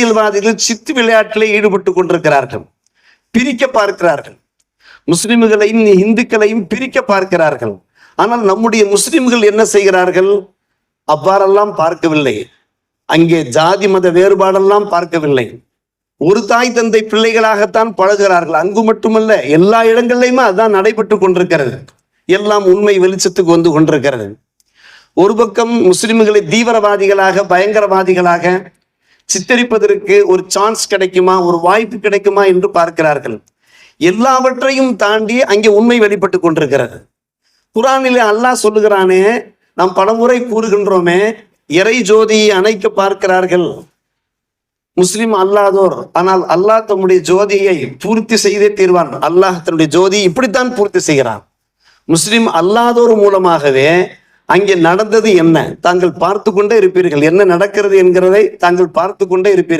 அரசியல்வாதிகள் சித்து விளையாட்டிலே ஈடுபட்டு கொண்டிருக்கிறார்கள். பிரிக்க பார்க்கிறார்கள். முஸ்லிம்களையும் இந்துக்களையும் பிரிக்க பார்க்கிறார்கள். ஆனால் நம்முடைய முஸ்லிம்கள் என்ன செய்கிறார்கள்? அவ்வாறெல்லாம் பார்க்கவில்லை. அங்கே ஜாதி மத வேறுபாடெல்லாம் பார்க்கவில்லை. ஒரு தாய் தந்தை பிள்ளைகளாகத்தான் பழகிறார்கள் அங்கு மட்டுமல்ல எல்லா இடங்கள்லையுமே அதான் நடைபெற்று கொண்டிருக்கிறது. எல்லாம் உண்மை வெளிச்சத்துக்கு வந்து கொண்டிருக்கிறது. ஒரு பக்கம் முஸ்லிம்களை தீவிரவாதிகளாக பயங்கரவாதிகளாக சித்தரிப்பதற்கு ஒரு சான்ஸ் கிடைக்குமா? ஒரு வாய்ப்பு கிடைக்குமா? என்று பார்க்கிறார்கள். எல்லாவற்றையும் தாண்டி அங்கே உண்மை வெளிப்பட்டு கொண்டிருக்கிறது. குரானிலே அல்லாஹ் சொல்லுகிறானே நாம் பலமுறை கூறுகின்றோமே இறை ஜோதியை அணைக்க பார்க்கிறார்கள். முஸ்லிம் அல்லாதோர் ஆனால் அல்லாஹ் தம்முடைய ஜோதியை பூர்த்தி செய்தே தீர்வான். அல்லாஹ் தன்னுடைய ஜோதி இப்படித்தான் பூர்த்தி செய்கிறான். முஸ்லிம் அல்லாதோர் மூலமாகவே அங்கே நடந்தது என்ன? தாங்கள் பார்த்து கொண்டே இருப்பீர்கள். என்ன நடக்கிறது என்கிறதை தாங்கள் பார்த்து கொண்டே இருப்பீர்கள்.